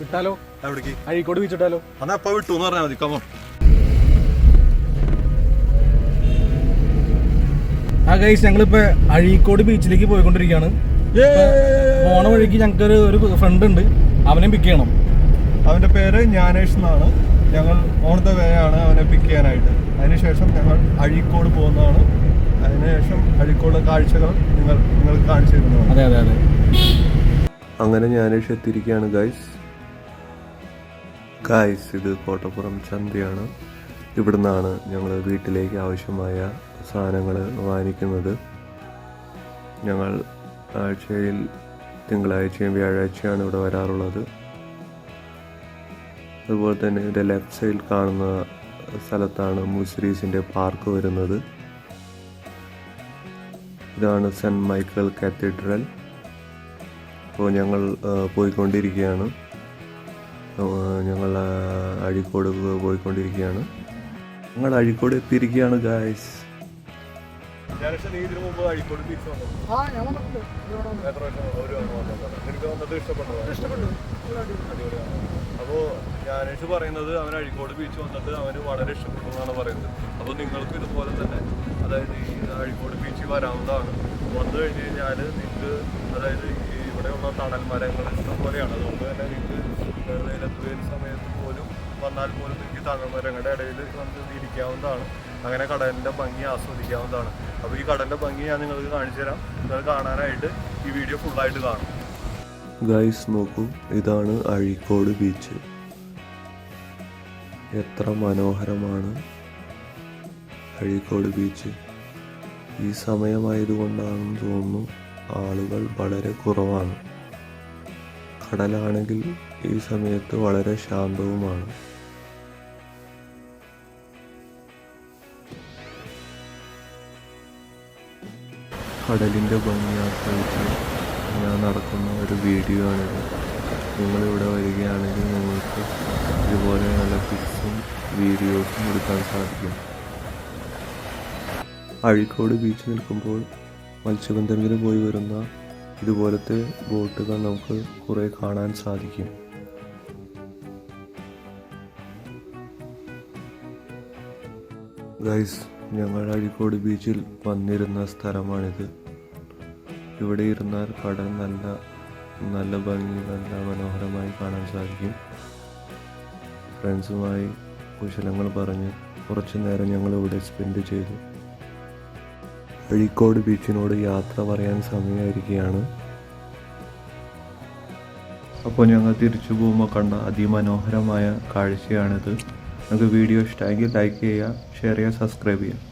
വിട്ടാലോ? എവിടേക്ക്? അഴീക്കോട് വിളിച്ചിട്ടാലോ എന്നാ അന്നാ എപ്പോ വിട്ടു എന്ന് പറഞ്ഞാൽ മതി. കമോ ആ ഗൈസ് ഞങ്ങളിപ്പോ അഴീക്കോട് ബീച്ചിലേക്ക് പോയിക്കൊണ്ടിരിക്കുകയാണ്. പോണ വഴിക്ക് ഞങ്ങൾക്ക് ഒരു ഒരു ഫ്രണ്ട് ഉണ്ട്. അവനെ പിക്ക് ചെയ്യണം. അവന്റെ പേര് ജ്ഞാനേഷ് എന്നാണ്. ഞങ്ങൾ ഓൺ ദ വേ ആണ് അവനെ പിക്ക് ചെയ്യാനായിട്ട്. അതിനുശേഷം ഞങ്ങൾ അഴീക്കോട് പോകുന്നതാണ്. അതിനുശേഷം അഴീക്കോട് കാഴ്ചകൾ നിങ്ങൾ നിങ്ങൾക്ക് കാണിച്ചു തരുന്നതാണ്. അതെ അതെ അതെ. അങ്ങനെ ജ്ഞാനേഷ് എത്തിയിരിക്കുകയാണ് ഗൈസ് ഗൈസ് ഇത് കോട്ടപ്പുറം ചന്തയാണ്. ഇവിടുന്നാണ് ഞങ്ങൾ വീട്ടിലേക്ക് ആവശ്യമായ സാധനങ്ങൾ വാങ്ങിക്കുന്നത്. ഞങ്ങൾ ആഴ്ചയിൽ തിങ്കളാഴ്ചയും വ്യാഴാഴ്ചയാണ് ഇവിടെ വരാറുള്ളത്. അതുപോലെ തന്നെ ഇതിന്റെ ലെഫ്റ്റ് സൈഡിൽ കാണുന്ന സ്ഥലത്താണ് മുസ്രീസിന്റെ പാർക്ക് വരുന്നത്. ഇതാണ് സെന്റ് മൈക്കിൾ കാത്തീഡ്രൽ അപ്പോൾ ഞങ്ങൾ പോയിക്കൊണ്ടിരിക്കുകയാണ്. ഞങ്ങൾ അഴിക്കോട് പോയിക്കൊണ്ടിരിക്കുകയാണ്. ഞങ്ങൾ അഴിക്കോട് എത്തിയിരിക്കുകയാണ് ഗായ്സ് അപ്പോ അപ്പോൾ ജ്ഞാനേഷ് പറയുന്നത് അവൻ അഴിക്കോട് ബീച്ച് വന്നിട്ട് അവന് വളരെ ഇഷ്ടപ്പെട്ടു എന്നാണ് പറയുന്നത്. അപ്പോൾ നിങ്ങൾക്ക് ഇതുപോലെ തന്നെ അതായത് ഈ അഴിക്കോട് ബീച്ചിൽ വരാവുന്നതാണ്. വന്നു കഴിഞ്ഞ് കഴിഞ്ഞാൽ നിങ്ങൾക്ക് അതായത് ഈ ഇവിടെയുള്ള തണൽ മരങ്ങൾ ഇഷ്ടംപോലെയാണ് അതുകൊണ്ട് തന്നെ നിങ്ങൾക്ക് വെയിലത്ത് വെയിൽ സമയത്ത് പോലും വന്നാൽ പോലും നിങ്ങൾക്ക് തണൽ മരങ്ങളുടെ ഇടയിൽ വന്ന് ഇരിക്കാവുന്നതാണ്. അങ്ങനെ കടലിന്റെ ഭംഗി ആസ്വദിക്കാവുന്നതാണ്. അപ്പോൾ ഈ കടലിന്റെ ഭംഗി ഞാൻ നിങ്ങൾക്ക് കാണിച്ചു തരാം. നിങ്ങൾ കാണാനായിട്ട് ഈ വീഡിയോ ഫുള്ളായിട്ട് കാണും. ഗൈസ് നോക്കൂ. ഇതാണ് അഴീക്കോട് ബീച്ച്. എത്ര മനോഹരമാണ് അഴീക്കോട് ബീച്ച്. ഈ സമയമായതുകൊണ്ടാണെന്ന് തോന്നുന്നു ആളുകൾ വളരെ കുറവാണ്. കടലാണെങ്കിൽ ഈ സമയത്ത് വളരെ ശാന്തവുമാണ്. കടലിന്റെ ഭംഗി ആസ്വദിച്ച് ഞാൻ നടക്കുന്ന ഒരു വീഡിയോ ആണിത് നിങ്ങളിവിടെ വരികയാണെങ്കിൽ നിങ്ങൾക്ക് ഇതുപോലെ നല്ല പിക്സും വീഡിയോസും എടുക്കാൻ സാധിക്കും. അഴിക്കോട് ബീച്ച് നിൽക്കുമ്പോൾ മത്സ്യബന്ധനത്തിന് പോയി വരുന്ന ഇതുപോലത്തെ ബോട്ടുകൾ നമുക്ക് കുറേ കാണാൻ സാധിക്കും. ഗൈസ് ഞങ്ങൾ അഴീക്കോട് ബീച്ചിൽ വന്നിരുന്ന സ്ഥലമാണിത്. ഇവിടെ ഇരുന്നാൽ കടൽ നല്ല നല്ല ഭംഗി നല്ല മനോഹരമായി കാണാൻ സാധിക്കും. ഫ്രണ്ട്സുമായി കുശലങ്ങൾ പറഞ്ഞ് കുറച്ച് നേരം ഞങ്ങൾ ഇവിടെ സ്പെൻഡ് ചെയ്തു. അഴീക്കോട് ബീച്ചിനോട് യാത്ര പറയാൻ സമയമായിരിക്കുകയാണ്. അപ്പോൾ ഞങ്ങൾ തിരിച്ചു പോകുമ്പോൾ കണ്ട അതിമനോഹരമായ കാഴ്ചയാണിത്. നിങ്ങൾക്ക് വീഡിയോ ഇഷ്ടമായെങ്കിൽ ലൈക്ക് ചെയ്യുക ഷെയർ ചെയ്യുക സബ്സ്ക്രൈബ് ചെയ്യുക.